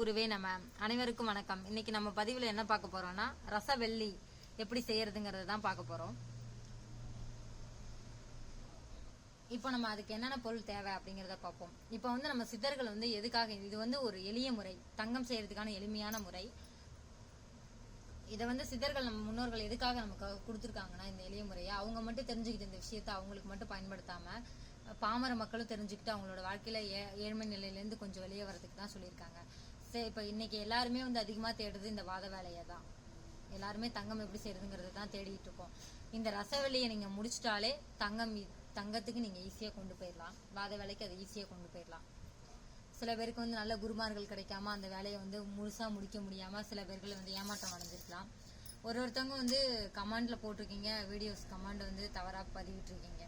குருவே நம்ம அனைவருக்கும் வணக்கம். இன்னைக்கு நம்ம பதிவில் என்ன பார்க்க போறோம்னா ரசவெள்ளி எப்படி செய்யறதுங்கிறது தான் பார்க்க போறோம். இப்போ நம்ம அதுக்கு என்னென்ன பொருள் தேவை அப்படிங்கிறத பார்ப்போம். இப்போ வந்து நம்ம சித்தர்கள் வந்து எதுக்காக இது வந்து ஒரு எளிய முறை தங்கம் செய்யறதுக்கான எளிமையான முறை. இதை வந்து சித்தர்கள் நம்ம முன்னோர்கள் எதுக்காக நமக்கு கொடுத்துருக்காங்கன்னா இந்த எளிய முறையை அவங்க மட்டும் தெரிஞ்சுக்கிட்டு இந்த விஷயத்த அவங்களுக்கு மட்டும் பயன்படுத்தாம பாமர மக்களும் தெரிஞ்சுக்கிட்டு அவங்களோட வாழ்க்கையில ஏழ்மை நிலையிலேருந்து கொஞ்சம் வெளியே வரதுக்கு தான் சொல்லியிருக்காங்க. சரி இப்போ இன்னைக்கு எல்லாருமே வந்து அதிகமாக தேடுறது இந்த வாத வேலையை தான் எல்லாருமே தங்கம் எப்படி செய்யறதுங்கிறத தான் தேடிட்டு இருக்கோம். இந்த ரசவெளியை நீங்கள் முடிச்சிட்டாலே தங்கம் தங்கத்துக்கு நீங்கள் ஈஸியாக கொண்டு போயிடலாம். வாத வேலைக்கு அதை ஈஸியாக கொண்டு போயிடலாம். சில பேருக்கு வந்து நல்ல குருமார்கள் கிடைக்காம அந்த வேலையை வந்து முழுசாக முடிக்க முடியாமல் சில பேர்கள் வந்து ஏமாற்றம் அடைஞ்சிருக்கலாம். ஒரு ஒருத்தவங்க வந்து கமாண்டில் போட்டிருக்கீங்க வீடியோஸ் கமாண்ட் வந்து தவறாக பதிவிட்டுருக்கீங்க.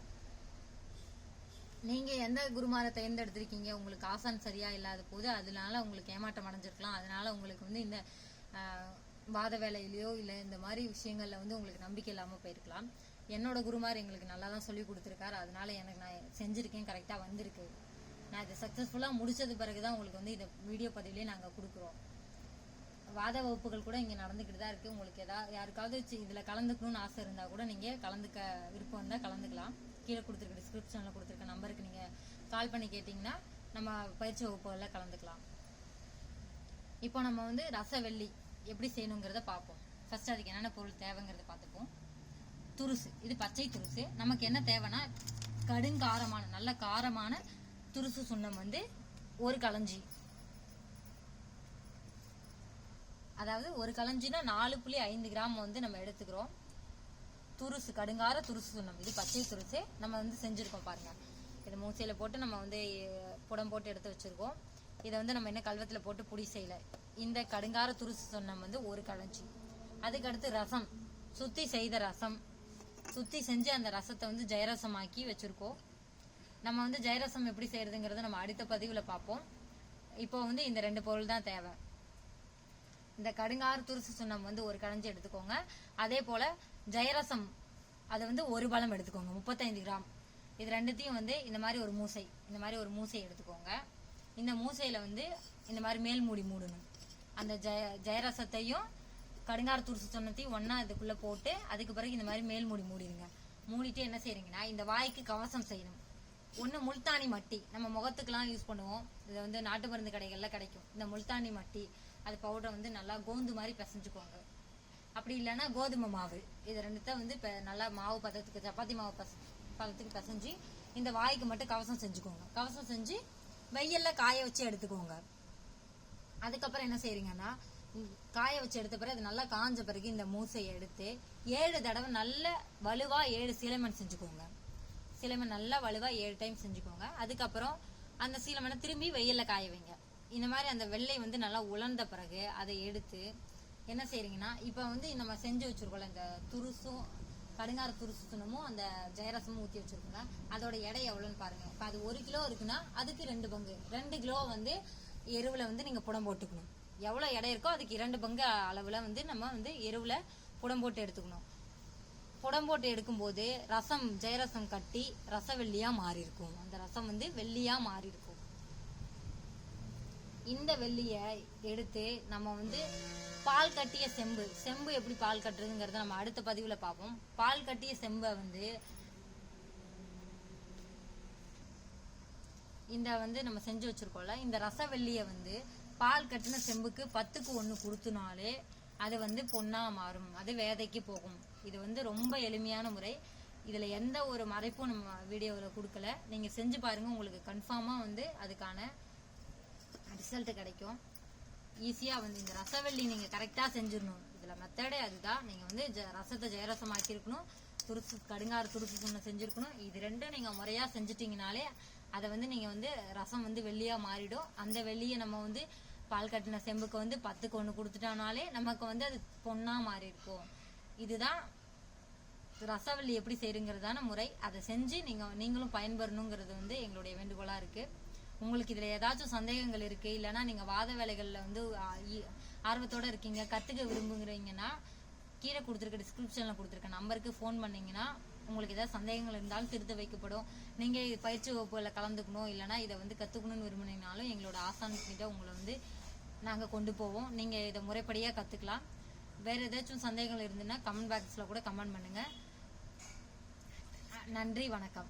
நீங்க எந்த குருமாரை தேர்ந்தெடுத்திருக்கீங்க? உங்களுக்கு ஆசான் சரியா இல்லாத போது அதனால உங்களுக்கு ஏமாற்றம் அடைஞ்சிருக்கலாம். அதனால உங்களுக்கு வந்து இந்த வாத வேலையிலயோ இல்ல இந்த மாதிரி விஷயங்கள்ல வந்து உங்களுக்கு நம்பிக்கை இல்லாம போயிருக்கலாம். என்னோட குருமார் எங்களுக்கு நல்லா தான் சொல்லி கொடுத்துருக்காரு. அதனால எனக்கு நான் செஞ்சிருக்கேன். கரெக்டா வந்திருக்கு. நான் இதை சக்சஸ்ஃபுல்லா முடிச்சது பிறகுதான் உங்களுக்கு வந்து இந்த வீடியோ பதிவிலே நாங்க கொடுக்குறோம். வாத வகுப்புகள் கூட இங்கே நடந்துக்கிட்டு தான் இருக்கு. உங்களுக்கு ஏதாவது யாருக்காவது இதில் கலந்துக்கணும்னு ஆசை இருந்தால் கூட நீங்கள் கலந்துக்க விருப்பம் இருந்தால் கலந்துக்கலாம். கீழே கொடுத்துருக்க டிஸ்கிரிப்ஷனில் கொடுத்துருக்க நம்பருக்கு நீங்கள் கால் பண்ணி கேட்டிங்கன்னா நம்ம பயிற்சி வகுப்புகளில் கலந்துக்கலாம். இப்போ நம்ம வந்து ரசவெள்ளி எப்படி செய்யணுங்கிறத பார்ப்போம். ஃபர்ஸ்ட் அதுக்கு என்னென்ன பொருள் தேவைங்கிறத பார்த்துப்போம். துருசு இது பச்சை துருசு. நமக்கு என்ன தேவைன்னா கடுங்காரமான நல்ல காரமான துருசு சுண்ணம் வந்து ஒரு களஞ்சி அதாவது ஒரு களஞ்சினா நாலு புள்ளி ஐந்து கிராம் வந்து நம்ம எடுத்துக்கிறோம். துருசு கடுங்கார துருசு சுண்ணம் இது பச்சை துருசு. நம்ம வந்து செஞ்சுருக்கோம் பாருங்க. இது மூசையில் போட்டு நம்ம வந்து புடம் போட்டு எடுத்து வச்சுருக்கோம். இதை வந்து நம்ம என்ன கல்வத்தில் போட்டு புடி செய்யல. இந்த கடுங்கார துருசு சுண்ணம் வந்து ஒரு களஞ்சி அதுக்கடுத்து ரசம். சுத்தி செய்த ரசம். சுத்தி செஞ்சு அந்த ரசத்தை வந்து ஜெயரசமாக்கி வச்சுருக்கோம். நம்ம வந்து ஜெயரசம் எப்படி செய்யறதுங்கிறத நம்ம அடுத்த பதிவில் பார்ப்போம். இப்போ வந்து இந்த ரெண்டு பொருள் தான் தேவை. இந்த கடுங்கார் துருசு சுண்ணம் வந்து ஒரு கடைஞ்சி எடுத்துக்கோங்க. அதே போல ஜெயரசம் அதை வந்து ஒரு பழம் எடுத்துக்கோங்க. முப்பத்தைந்து கிராம். இது ரெண்டுத்தையும் வந்து இந்த மாதிரி ஒரு மூசை இந்த மாதிரி ஒரு மூசை எடுத்துக்கோங்க. இந்த மூசையில வந்து இந்த மாதிரி மேல் மூடி மூடணும். அந்த ஜெய ஜெயரசத்தையும் கடுங்கார துருசு சுண்ணத்தையும் ஒன்றா இதுக்குள்ள போட்டு அதுக்கு பிறகு இந்த மாதிரி மேல் மூடி மூடிடுங்க. மூடிட்டு என்ன செய்கிறீங்கன்னா இந்த வாய்க்கு கவசம் செய்யணும். ஒன்று முல்தானி மட்டி. நம்ம முகத்துக்கெல்லாம் யூஸ் பண்ணுவோம். இது வந்து நாட்டு மருந்து கடைகள்ல கிடைக்கும். இந்த முல்தானி மட்டி அது பவுடரை வந்து நல்லா கோந்து மாதிரி பிசைஞ்சுக்கோங்க. அப்படி இல்லைன்னா கோதுமை மாவு. இது ரெண்டுத்த வந்து இப்போ நல்லா மாவு பதத்துக்கு சப்பாத்தி மாவு பச பதத்துக்கு பிசைஞ்சு இந்த வாய்க்கு மட்டும் கவசம் செஞ்சுக்கோங்க. கவசம் செஞ்சு வெயில்ல காய வச்சு எடுத்துக்கோங்க. அதுக்கப்புறம் என்ன செய்றீங்கன்னா காய வச்சு எடுத்த பிறகு அது நல்லா காஞ்ச பிறகு இந்த மூசையை எடுத்து ஏழு தடவை நல்ல வலுவா ஏழு சீலமன் செஞ்சுக்கோங்க. சீலமன் நல்லா வலுவா ஏழு டைம் செஞ்சுக்கோங்க. அதுக்கப்புறம் அந்த சீலமனை திரும்பி வெயில்ல காய வைங்க. இந்த மாதிரி அந்த வெள்ளை வந்து நல்லா உலர்ந்த பிறகு அதை எடுத்து என்ன செய்கிறீங்கன்னா இப்போ வந்து நம்ம செஞ்சு வச்சுருக்கோம்ல இந்த துருசும் கடுங்கார துருசு துணமும் அந்த ஜெயரசமும் ஊற்றி வச்சுருக்கோங்க அதோட எடை எவ்வளோன்னு பாருங்கள் இப்போ அது ஒரு கிலோ இருக்குன்னா அதுக்கு ரெண்டு பங்கு. ரெண்டு கிலோ வந்து எருவில் வந்து நீங்கள் புடம் போட்டுக்கணும். எவ்வளோ எடை இருக்கோ அதுக்கு இரண்டு பங்கு அளவில் வந்து நம்ம வந்து எருவில் புடம் போட்டு எடுத்துக்கணும். புடம் போட்டு எடுக்கும்போது ரசம் ஜெயரசம் கட்டி ரசவெள்ளியா மாறி இருக்கும் அந்த ரசம் வந்து வெள்ளியாக மாறி இருக்கும் இந்த வெள்ளியை எடுத்து நம்ம வந்து பால் கட்டிய செம்பு செம்பு எப்படி பால் கட்டுறதுங்கிறத நம்ம அடுத்த பதிவில் பார்ப்போம். பால் கட்டிய செம்பை வந்து இந்த வந்து நம்ம செஞ்சு வச்சிருக்கோம்ல இந்த ரசவெள்ளிய வந்து பால் கட்டின செம்புக்கு பத்துக்கு ஒன்று கொடுத்தனாலே அது வந்து பொண்ணாக மாறும். அது வேதைக்கு போகும். இது வந்து ரொம்ப எளிமையான முறை. இதில் எந்த ஒரு மறைப்பும் நம்ம வீடியோவில் கொடுக்கல. நீங்கள் செஞ்சு பாருங்கள் உங்களுக்கு கன்ஃபார்மாக வந்து அதுக்கான ரிசல்ட் கிடைக்கும். ஈஸியாக வந்து இந்த ரசவள்ளி நீங்கள் கரெக்டாக செஞ்சிடணும். இதில் மெத்தடே அதுதான். நீங்கள் வந்து ஜ- ரசத்தை ஜெயரசம் ஆக்கியிருக்கணும் துருசு கடுங்கார துருசு சுண்ண செஞ்சிருக்கணும். இது ரெண்டும் நீங்கள் முறையாக செஞ்சிட்டிங்கனாலே அதை வந்து நீங்கள் வந்து ரசம் வந்து வெள்ளியாக மாறிடும். அந்த வெள்ளியை நம்ம வந்து பால் கட்டின செம்புக்கு வந்து பத்துக்கு ஒன்று கொடுத்துட்டோம்னாலே நமக்கு வந்து அது பொண்ணாக மாறி இருக்கும். இதுதான் ரசவள்ளி எப்படி செய்யுங்கிறதான முறை. அதை செஞ்சு நீங்கள் நீங்களும் பயன்பெறணுங்கிறது வந்து எங்களுடைய வேண்டுகோளாக இருக்குது உங்களுக்கு இதுல ஏதாச்சும் சந்தேகங்கள் இருக்கு இல்லைன்னா நீங்க வாத வேலைகள்ல வந்து ஆர்வத்தோடு ஆர்வத்தோட இருக்கீங்க கத்துக்க விரும்புங்கிறீங்கன்னா கீழே கொடுத்துருக்க டிஸ்கிரிப்ஷன்ல கொடுத்துருக்க நம்பருக்கு ஃபோன் பண்ணீங்கன்னா உங்களுக்கு ஏதாவது சந்தேகங்கள் இருந்தாலும் திருத்த வைக்கப்படும். நீங்க பயிற்சி வகுப்புல கலந்துக்கணும் இல்லைன்னா இதை வந்து கத்துக்கணும்னு விரும்புனீங்கனாலும் எங்களோட ஆசான் கிட்ட உங்களை வந்து நாங்கள் கொண்டு போவோம். நீங்கள் இதை முறைப்படியாக கற்றுக்கலாம் வேறு ஏதாச்சும் சந்தேகங்கள் இருந்துன்னா கமெண்ட் பாக்ஸில் கூட கமெண்ட் பண்ணுங்கள் நன்றி வணக்கம்.